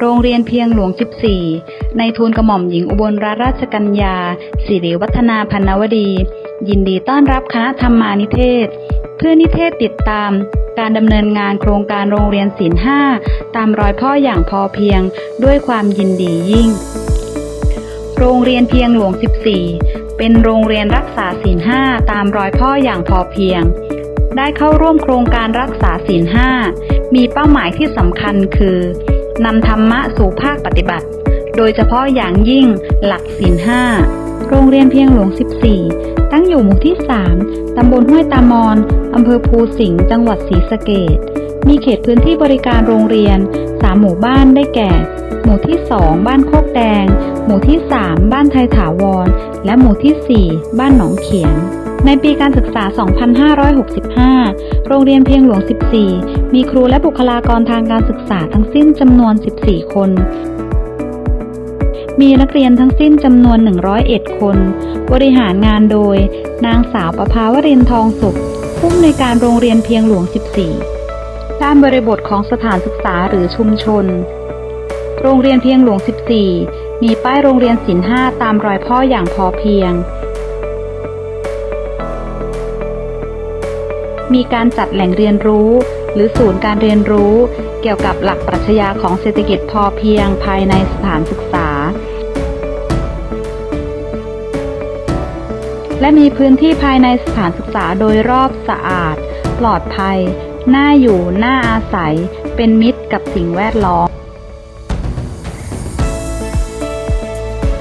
โรงเรียนเพียงหลวง 14 ในทูลกระหม่อมหญิงอุบลรัตนราชกัญญา สิริวัฒนาพันนวดี ยินดีต้อนรับคณะธรรมานิเทศ เพื่อนิเทศติดตาม การดำเนินงานโครงการโรงเรียนศีลห้าตามรอยพ่ออย่างพอเพียงด้วยความยินดียิ่ง โรงเรียนเพียงหลวง 14 เป็นโรงเรียนรักษาศีลห้าตามรอยพ่ออย่างพอเพียง ได้เข้าร่วมโครงการรักษาศีลห้ามีเป้าหมายที่สำคัญคือ นำธรรมะสู่ภาคปฏิบัติ โดยเฉพาะอย่างยิ่งหลักศีลห้าโรงเรียนเพียงหลวง 14 ตั้งอยู่หมู่ที่ 3 ตำบลห้วยตามอนอำเภอภูสิงห์ จังหวัดศรีสะเกษมีเขตพื้นที่บริการโรงเรียน 3 หมู่บ้านได้แก่ หมู่ที่ 2 บ้านโคกแดง หมู่ที่ 3 บ้านไทยถาวร และหมู่ที่ 4 บ้านหนองเขียน ในปีการศึกษา 2565 โรงเรียนเพียงหลวง 14 มีครูและบุคลากรทางการศึกษาทั้งสิ้นจำนวน 14 คน มีนักเรียนทั้งสิ้นจำนวน 101 คน บริหารงานโดย นางสาวประภาวรินทรทองสุข ผู้อำนวยการโรงเรียนเพียงหลวง 14 ด้านบริบทของสถานศึกษาหรือชุมชน โรงเรียนเพียงหลวง 14 มีป้ายโรงเรียนศิลห้าตามรอยพ่ออย่างพอเพียง มีการจัดแหล่งเรียนรู้ หรือศูนย์การเรียนรู้ เกี่ยวกับหลักปรัชญาของเศรษฐกิจพอเพียงภายในสถานศึกษา และมีพื้นที่ภายในสถานศึกษาโดยรอบสะอาด ปลอดภัย น่าอยู่ น่าอาศัย เป็นมิตรกับสิ่งแวดล้อม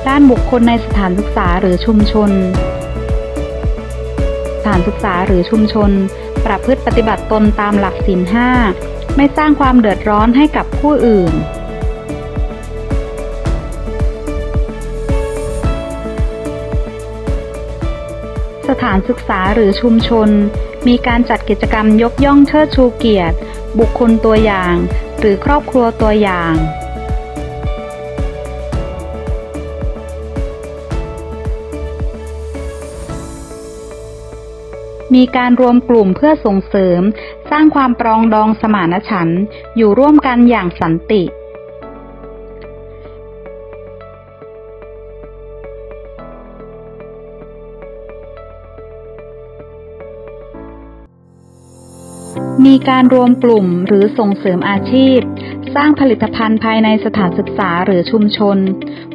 ด้านบุคคลในสถานศึกษาหรือชุมชน สถานศึกษาหรือชุมชน ประพฤติปฏิบัติตนตามหลักศีลห้าไม่สร้างความเดือดร้อนให้กับผู้อื่น สถานศึกษาหรือชุมชน มีการจัดกิจกรรมยกย่องเชิดชูเกียรติ บุคคลตัวอย่าง หรือครอบครัวตัวอย่าง มีการรวมกลุ่มเพื่อส่งเสริม สร้างความปรองดองสมานฉันท์อยู่ร่วมกันอย่างสันติมีการรวมกลุ่มหรือส่งเสริมอาชีพ สร้างผลิตภัณฑ์ภายในสถานศึกษาหรือชุมชน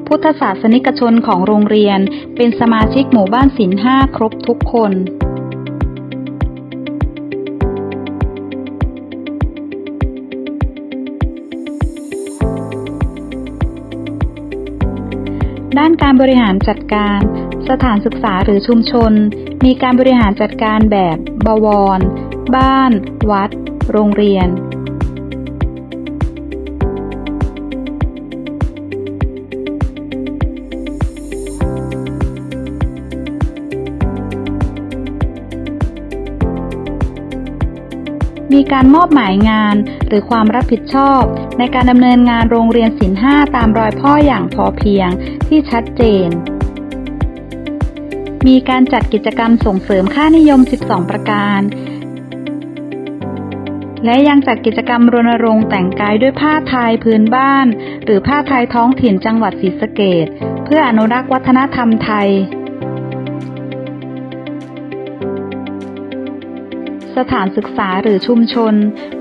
พุทธศาสนิกชนของโรงเรียน เป็นสมาชิกหมู่บ้านศิลห้าครบทุกคน ด้านการบริหารจัดการ สถานศึกษาหรือชุมชน มีการบริหารจัดการแบบบวร บ้าน วัด โรงเรียน มีการมอบหมายงาน หรือความรับผิดชอบ ในการดำเนินงานโรงเรียนศิลห้าตามรอยพ่ออย่างพอเพียงที่ชัดเจน มีการจัดกิจกรรมส่งเสริมค่านิยม 12 ประการ และยังจัดกิจกรรมรณรงค์แต่งกายด้วยผ้าไทยพื้นบ้าน หรือผ้าไทยท้องถิ่นจังหวัดศรีสะเกษเพื่ออนุรักษ์วัฒนธรรมไทย สถานศึกษาหรือชุมชน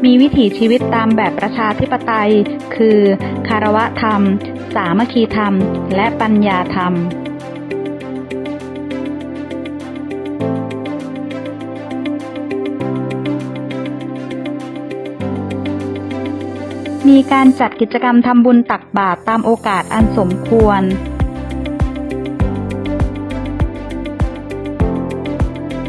มีวิถีชีวิตตามแบบประชาธิปไตย คือ คารวะธรรม สามัคคีธรรม และปัญญาธรรมมีการจัดกิจกรรมทำบุญตักบาตรตามโอกาสอันสมควร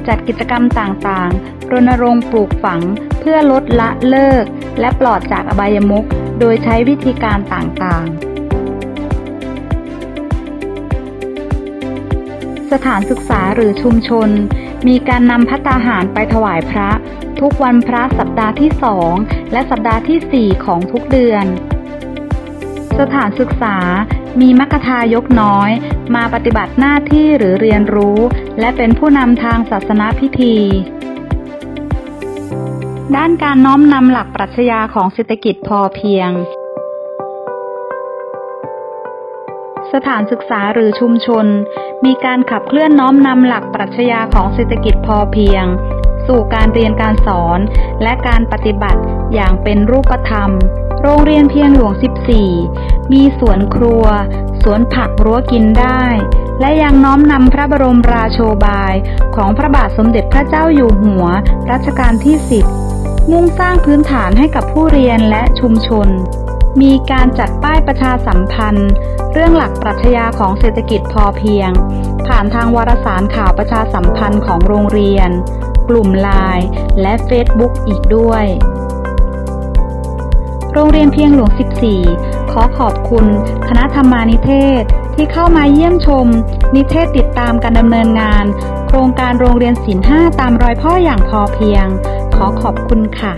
จัดกิจกรรมต่างๆ รณรงค์ปลูกฝัง เพื่อลดละเลิก และปลอดจากอบายมุขโดยใช้วิธีการต่างๆสถานศึกษาหรือชุมชน มีการนำพัตตาหารไปถวายพระ ทุกวันพระสัปดาห์ที่สองและสัปดาห์ที่สี่ของทุกเดือน สถานศึกษา มีมัคคทายกน้อย มาปฏิบัติหน้าที่หรือเรียนรู้ และเป็นผู้นำทางศาสนาพิธี ด้านการน้อมนำหลักปรัชญาของเศรษฐกิจพอเพียง สถานศึกษาหรือชุมชน มีการขับเคลื่อนน้อมนำหลักปรัชญาของเศรษฐกิจพอเพียง สู่การเรียนการสอน และการปฏิบัติอย่างเป็นรูปธรรม โรงเรียนเพียงหลวง 14 มีสวนครัว สวนผักรั้วกินได้ และยังน้อมนำพระบรมราโชบาย ของพระบาทสมเด็จพระเจ้าอยู่หัว รัชกาลที่ 10 มุ่งสร้างพื้นฐานให้กับผู้เรียนและชุมชน มีการจัดป้ายประชาสัมพันธ์ เรื่องหลักปรัชญาของเศรษฐกิจพอเพียงผ่านทางวารสารข่าวประชาสัมพันธ์ของโรงเรียน กลุ่มไลน์และเฟซบุ๊กอีกด้วย โรงเรียนเพียงหลวง 14 ขอขอบคุณ คณะธรรมานิเทศที่เข้ามาเยี่ยมชม นิเทศติดตามการดำเนินงาน โครงการโรงเรียนศิลป์5ตามรอยพ่ออย่างพอเพียง ขอขอบคุณค่ะ